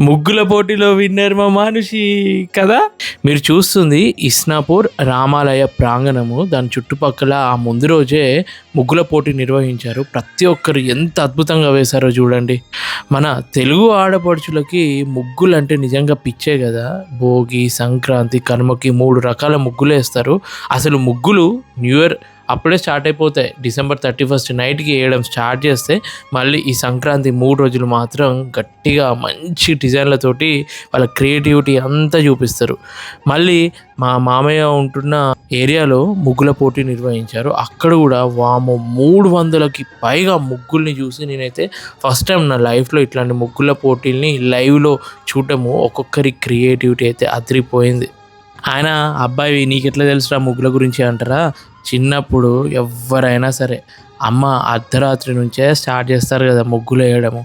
ముగ్గుల పోటీలో విన్నర్ మా మనిషి కదా? మీరు చూస్తుంది ఇస్నాపూర్ రామాలయ ప్రాంగణము. దాని చుట్టుపక్కల ఆ ముందు రోజే ముగ్గుల పోటీ నిర్వహించారు. ప్రతి ఒక్కరు ఎంత అద్భుతంగా వేశారో చూడండి. మన తెలుగు ఆడపడుచులకి ముగ్గులు అంటే నిజంగా పిచ్చే కదా. భోగి సంక్రాంతి కనుమకి మూడు రకాల ముగ్గులు వేస్తారు. అసలు ముగ్గులు న్యూ ఇయర్ అప్పుడే స్టార్ట్ అయిపోతాయి. డిసెంబర్ థర్టీ ఫస్ట్ నైట్కి వేయడం స్టార్ట్ చేస్తే మళ్ళీ ఈ సంక్రాంతి మూడు రోజులు మాత్రం గట్టిగా మంచి డిజైన్లతోటి వాళ్ళ క్రియేటివిటీ అంతా చూపిస్తారు. మళ్ళీ మా మామయ్య ఉంటున్న ఏరియాలో ముగ్గుల పోటీ నిర్వహించారు. అక్కడ కూడా వాము మూడు వందలకి పైగా ముగ్గుల్ని చూసి నేనైతే ఫస్ట్ టైం నా లైఫ్లో ఇట్లాంటి ముగ్గుల పోటీల్ని లైవ్లో చూడటము ఒక్కొక్కరి క్రియేటివిటీ అయితే అదిరిపోయింది. ఆయన అబ్బాయి నీకు ఎట్లా తెలుసురా ముగ్గుల గురించి? అంటారా? చిన్నప్పుడు ఎవరైనా సరే అమ్మ అర్ధరాత్రి నుంచే స్టార్ట్ చేస్తారు కదా ముగ్గులు వేయడము.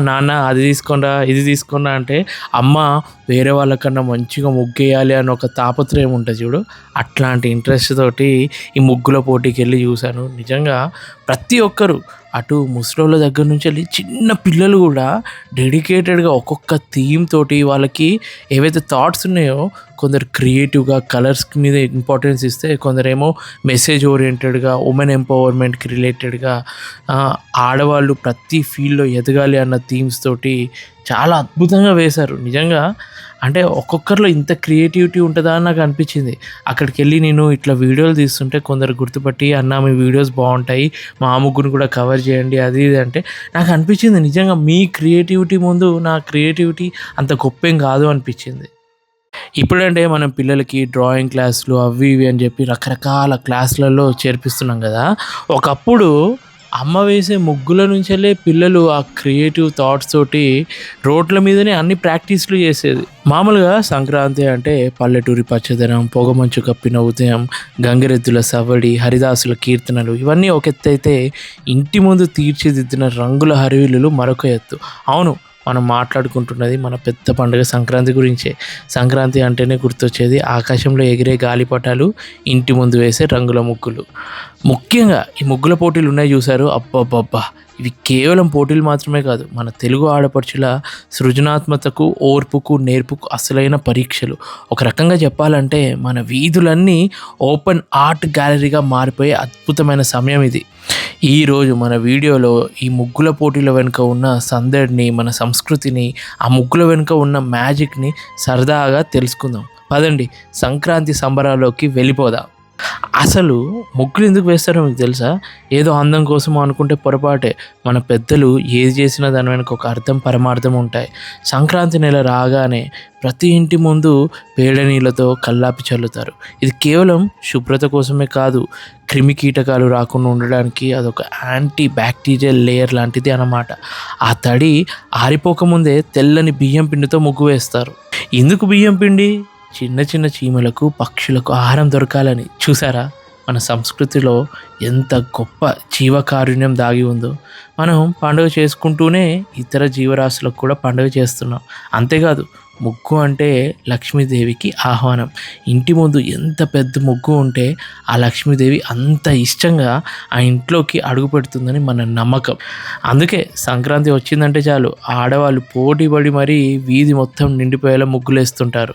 నాన్న అది తీసుకొనిరా ఇది తీసుకొనిరా అంటే అమ్మ వేరే వాళ్ళకన్నా మంచిగా ముగ్గు వేయాలి అని ఒక తాపత్రయం ఉంటుంది చూడు. అట్లాంటి ఇంట్రెస్ట్ తోటి ఈ ముగ్గుల పోటీకి వెళ్ళి చూశాను. నిజంగా ప్రతి ఒక్కరు అటు ముసలోళ్ళ దగ్గర నుంచి వెళ్ళి చిన్న పిల్లలు కూడా డెడికేటెడ్గా ఒక్కొక్క థీమ్ తోటి వాళ్ళకి ఏవైతే థాట్స్ ఉన్నాయో కొందరు క్రియేటివ్గా కలర్స్ మీద ఇంపార్టెన్స్ ఇస్తే కొందరేమో మెసేజ్ ఓరియంటెడ్గా ఉమెన్ ఎంపవర్మెంట్కి రిలేటెడ్గా ఆడవాళ్ళు ప్రతి ఫీల్డ్లో ఎదగాలి అన్న థీమ్స్ తోటి చాలా అద్భుతంగా వేశారు. నిజంగా అంటే ఒక్కొక్కరిలో ఇంత క్రియేటివిటీ ఉంటుందా అని నాకు అనిపించింది. అక్కడికి వెళ్ళి నేను ఇట్లా వీడియోలు తీస్తుంటే కొందరు గుర్తుపట్టి అన్న మీ వీడియోస్ బాగుంటాయి మా ముగ్గురు కూడా కవర్ చేయండి అది ఇది అంటే నాకు అనిపించింది. నిజంగా మీ క్రియేటివిటీ ముందు నా క్రియేటివిటీ అంత గొప్పేం కాదు అనిపించింది. ఇప్పుడంటే మనం పిల్లలకి డ్రాయింగ్ క్లాసులు అవి ఇవి అని చెప్పి రకరకాల క్లాసులలో చేర్పిస్తున్నాం కదా. ఒకప్పుడు అమ్మ వేసే ముగ్గుల నుంచెల్లే పిల్లలు ఆ క్రియేటివ్ థాట్స్ తోటి రోడ్ల మీదనే అన్ని ప్రాక్టీస్లు చేసేది. మామూలుగా సంక్రాంతి అంటే పల్లెటూరి పచ్చదనం పొగమంచు కప్పిన ఉదయం గంగిరెద్దుల సవడి హరిదాసుల కీర్తనలు ఇవన్నీ ఒక ఎత్తు అయితే ఇంటి ముందు తీర్చిదిద్దిన రంగుల హరివిల్లులు మరొక ఎత్తు. అవును మనం మాట్లాడుకుంటున్నది మన పెద్ద పండుగ సంక్రాంతి గురించే. సంక్రాంతి అంటేనే గుర్తొచ్చేది ఆకాశంలో ఎగిరే గాలిపటాలు ఇంటి ముందు వేసే రంగుల ముగ్గులు. ముఖ్యంగా ఈ ముగ్గుల పోటీలు ఉన్నాయి చూశారు. అబ్బబ్బబ్బా. ఇవి కేవలం పోటీలు మాత్రమే కాదు మన తెలుగు ఆడపడుచుల సృజనాత్మతకు ఓర్పుకు నేర్పుకు అసలైన పరీక్షలు. ఒక రకంగా చెప్పాలంటే మన వీధులన్నీ ఓపెన్ ఆర్ట్ గ్యాలరీగా మారిపోయే అద్భుతమైన సమయం ఇది. ఈరోజు మన వీడియోలో ఈ ముగ్గుల పోటీల వెనుక ఉన్న సందడిని మన సంస్కృతిని ఆ ముగ్గుల వెనుక ఉన్న మ్యాజిక్ని సరదాగా తెలుసుకుందాం. పదండి సంక్రాంతి సంబరాల్లోకి వెళ్ళిపోదాం. అసలు ముగ్గులు ఎందుకు వేస్తారో మీకు తెలుసా? ఏదో అందం కోసం అనుకుంటే పొరపాటే. మన పెద్దలు ఏది చేసినా దాని వెనుక ఒక అర్థం పరమార్థం ఉంటాయి. సంక్రాంతి నెల రాగానే ప్రతి ఇంటి ముందు పేడ నీళ్ళతో కల్లాపి చల్లుతారు. ఇది కేవలం శుభ్రత కోసమే కాదు క్రిమి కీటకాలు రాకుండా ఉండడానికి అదొక యాంటీ బ్యాక్టీరియల్ లేయర్ లాంటిది అన్నమాట. ఆ తడి ఆరిపోకముందే తెల్లని బియ్యం పిండితో ముగ్గు వేస్తారు. ఎందుకు బియ్యం పిండి? చిన్న చిన్న చీమలకు పక్షులకు ఆహారం దొరకాలని చూసారా? మన సంస్కృతిలో ఎంత గొప్ప జీవకారుణ్యం దాగి ఉందో. మనం పండుగ చేసుకుంటూనే ఇతర జీవరాశులకు కూడా పండుగ చేస్తున్నాం. అంతేకాదు ముగ్గు అంటే లక్ష్మీదేవికి ఆహ్వానం. ఇంటి ముందు ఎంత పెద్ద ముగ్గు ఉంటే ఆ లక్ష్మీదేవి అంత ఇష్టంగా ఆ ఇంట్లోకి అడుగు పెడుతుందని మన నమ్మకం. అందుకే సంక్రాంతి వచ్చిందంటే చాలు ఆడవాళ్ళు పోటీపడి మరీ వీధి మొత్తం నిండిపోయేలా ముగ్గులు వేస్తుంటారు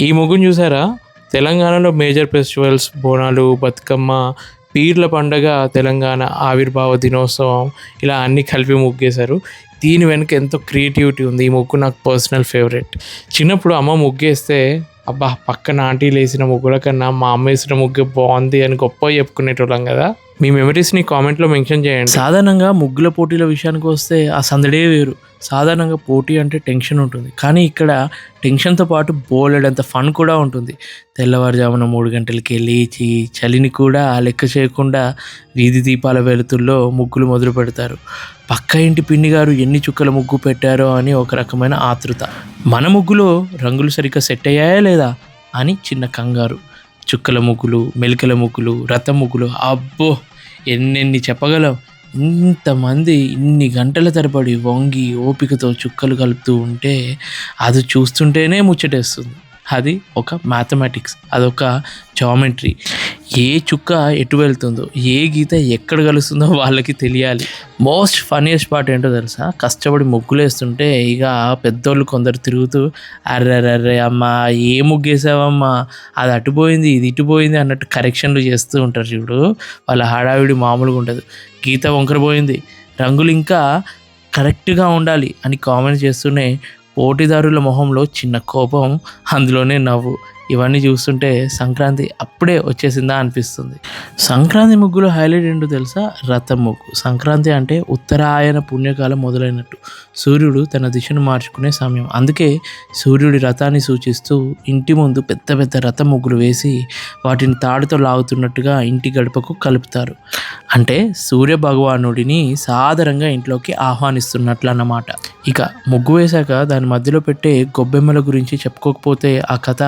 ఈ ముగ్గును చూసారా? తెలంగాణలో మేజర్ ఫెస్టివల్స్ బోనాలు బతుకమ్మ పీర్ల పండగ తెలంగాణ ఆవిర్భావ దినోత్సవం ఇలా అన్ని కలిపి ముగ్గేశారు. దీని వెనుక ఎంతో క్రియేటివిటీ ఉంది. ఈ ముగ్గు నాకు పర్సనల్ ఫేవరెట్. చిన్నప్పుడు అమ్మ ముగ్గేస్తే అబ్బా పక్కన ఆంటీలు వేసిన ముగ్గుల కన్నా మా అమ్మ వేసిన ముగ్గు బాగుంది అని గొప్ప చెప్పుకునేటోళ్ళం కదా. మీ మెమరీస్ని కామెంట్లో మెన్షన్ చేయండి. సాధారణంగా ముగ్గుల పోటీల విషయానికి వస్తే ఆ సందడే వేరు. సాధారణంగా పోటీ అంటే టెన్షన్ ఉంటుంది. కానీ ఇక్కడ టెన్షన్తో పాటు బోలెడంత ఫన్ కూడా ఉంటుంది. తెల్లవారుజామున మూడు గంటలకి లేచి చలిని కూడా లెక్క చేయకుండా వీధి దీపాల వెలుతుల్లో ముగ్గులు మొదలు పెడతారు. పక్క ఇంటి పిన్ని గారు ఎన్ని చుక్కల ముగ్గు పెట్టారో అని ఒక రకమైన ఆతృత. మన ముగ్గులో రంగులు సరిగ్గా సెట్ అయ్యాయా లేదా అని చిన్న కంగారు. చుక్కల ముగ్గులు మెలికల ముగ్గులు రథం ముగ్గులు. అబ్బో! ఎన్నెన్ని చెప్పగలం ఇంతమంది ఇన్ని గంటల తరబడి వంగి ఓపికతో చుక్కలు కలుపుతూ ఉంటే అది చూస్తుంటేనే ముచ్చటేస్తుంది. అది ఒక మ్యాథమెటిక్స్ అదొక జామెట్రీ. ఏ చుక్క ఎటు వెళ్తుందో ఏ గీత ఎక్కడ కలుస్తుందో వాళ్ళకి తెలియాలి. మోస్ట్ ఫన్నీయెస్ట్ పార్ట్ ఏంటో తెలుసా? కష్టపడి ముగ్గులేస్తుంటే ఇక పెద్దోళ్ళు కొందరు తిరుగుతూ అర్రర్రర్రే అమ్మా ఏ ముగ్గేసావమ్మా? అది అటుపోయింది ఇది ఇటుపోయింది అన్నట్టు కరెక్షన్లు చేస్తూ ఉంటారు చూడు. వాళ్ళ హడావిడి మామూలుగా ఉండదు. గీత వంకరపోయింది రంగులు ఇంకా కరెక్ట్గా ఉండాలి అని కామెంట్ చేస్తూనే పోటీదారుల మొహంలో చిన్న కోపం అందులోనే నవ్వు. ఇవన్నీ చూస్తుంటే సంక్రాంతి అప్పుడే వచ్చేసిందా అనిపిస్తుంది. సంక్రాంతి ముగ్గులో హైలైట్ ఏంటో తెలుసా? రథం ముగ్గు. సంక్రాంతి అంటే ఉత్తరాయణ పుణ్యకాలం మొదలైనట్టు. సూర్యుడు తన దిశను మార్చుకునే సమయం. అందుకే సూర్యుడి రథాన్ని సూచిస్తూ ఇంటి ముందు పెద్ద పెద్ద రథం ముగ్గులు వేసి వాటిని తాడుతో లాగుతున్నట్టుగా ఇంటి గడపకు కలుపుతారు. అంటే సూర్య భగవానుడిని సాధారణంగా ఇంట్లోకి ఆహ్వానిస్తున్నట్లు అన్నమాట. ఇక ముగ్గు వేశాక దాని మధ్యలో పెట్టే గొబ్బెమ్మల గురించి చెప్పుకోకపోతే ఆ కథ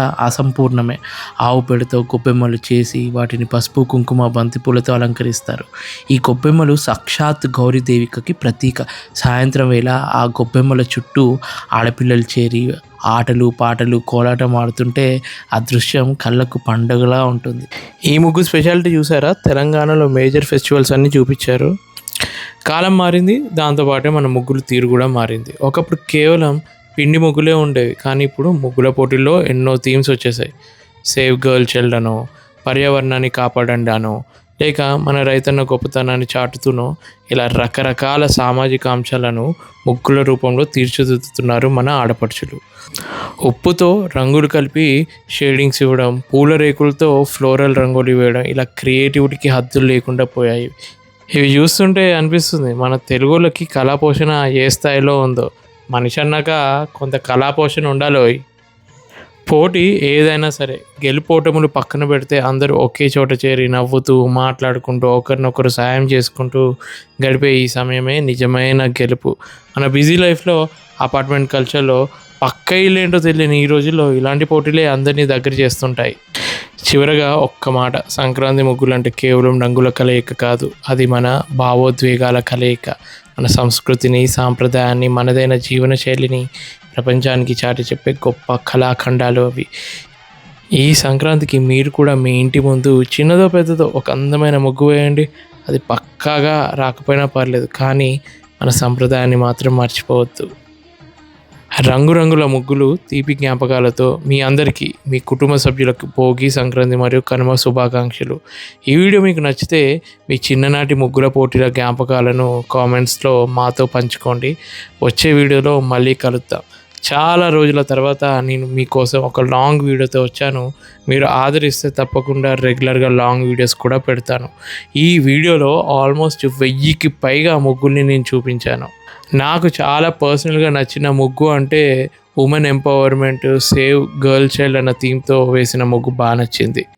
సంపూర్ణమే. ఆవు పేడతో గొబ్బెమ్మలు చేసి వాటిని పసుపు కుంకుమ బంతిపూలతో అలంకరిస్తారు. ఈ గొబ్బెమ్మలు సాక్షాత్ గౌరీదేవికకి ప్రతీక. సాయంత్రం వేళ ఆ గొబ్బెమ్మల చుట్టూ ఆడపిల్లలు చేరి ఆటలు పాటలు కోలాటం ఆడుతుంటే ఆ దృశ్యం కళ్ళకు పండుగలా ఉంటుంది. ఈ ముగ్గు స్పెషాలిటీ చూసారా? తెలంగాణలో మేజర్ ఫెస్టివల్స్ అన్నీ చూపించారు. కాలం మారింది దాంతోపాటే మన ముగ్గులు తీరు కూడా మారింది. ఒకప్పుడు కేవలం పిండి ముగ్గులే ఉండేవి కానీ ఇప్పుడు ముగ్గుల పోటీల్లో ఎన్నో థీమ్స్ వచ్చేసాయి. సేవ్ గర్ల్ చైల్డ్ అనో పర్యావరణాన్ని కాపాడండి అనో లేక మన రైతన్న గొప్పతనాన్ని చాటుతూనో ఇలా రకరకాల సామాజిక అంశాలను ముగ్గుల రూపంలో తీర్చిదిద్దుతున్నారు మన ఆడపడుచులు. ఉప్పుతో రంగులు కలిపి షేడింగ్స్ ఇవ్వడం పూల రేకులతో ఫ్లోరల్ రంగులు వేయడం ఇలా క్రియేటివిటీకి హద్దులు లేకుండా పోయాయి. ఇవి చూస్తుంటే అనిపిస్తుంది మన తెలుగులకి కళా పోషణ ఏ స్థాయిలో ఉందో. మనిషి అన్నాక కొంత కళాపోషణ ఉండాలి పోటీ ఏదైనా సరే గెలుపోటములు పక్కన పెడితే అందరూ ఒకే చోట చేరి నవ్వుతూ మాట్లాడుకుంటూ ఒకరినొకరు సాయం చేసుకుంటూ గడిపే ఈ సమయమే నిజమైన గెలుపు. మన బిజీ లైఫ్లో అపార్ట్మెంట్ కల్చర్లో పక్క ఇల్లేంటో తెలియని ఈ రోజుల్లో ఇలాంటి పోటీలే అందరినీ దగ్గర చేస్తుంటాయి. చివరగా ఒక్క మాట సంక్రాంతి ముగ్గులు అంటే కేవలం రంగుల కలయిక కాదు అది మన భావోద్వేగాల కలయిక. మన సంస్కృతిని సాంప్రదాయాన్ని మనదైన జీవన శైలిని ప్రపంచానికి చాటి చెప్పే గొప్ప కళాఖండాలు అవి. ఈ సంక్రాంతికి మీరు కూడా మీ ఇంటి ముందు చిన్నదో పెద్దదో ఒక అందమైన ముగ్గు వేయండి. అది పక్కాగా రాకపోయినా పర్లేదు కానీ మన సంప్రదాయాన్ని మాత్రం మర్చిపోవద్దు. రంగురంగుల ముగ్గులు తీపి జ్ఞాపకాలతో మీ అందరికీ మీ కుటుంబ సభ్యులకు భోగి సంక్రాంతి మరియు కనుమ శుభాకాంక్షలు. ఈ వీడియో మీకు నచ్చితే మీ చిన్ననాటి ముగ్గుల పోటీల జ్ఞాపకాలను కామెంట్స్లో మాతో పంచుకోండి. వచ్చే వీడియోలో మళ్ళీ కలుద్దాం. చాలా రోజుల తర్వాత నేను మీకోసం ఒక లాంగ్ వీడియోతో వచ్చాను. మీరు ఆదరిస్తే తప్పకుండా రెగ్యులర్గా లాంగ్ వీడియోస్ కూడా పెడతాను. ఈ వీడియోలో ఆల్మోస్ట్ వెయ్యికి పైగా ముగ్గుల్ని నేను చూపించాను. నాకు చాలా పర్సనల్గా నచ్చిన ముగ్గు అంటే women empowerment save girl child అన్న థీమ్తో వేసిన ముగ్గు బాగా నచ్చింది.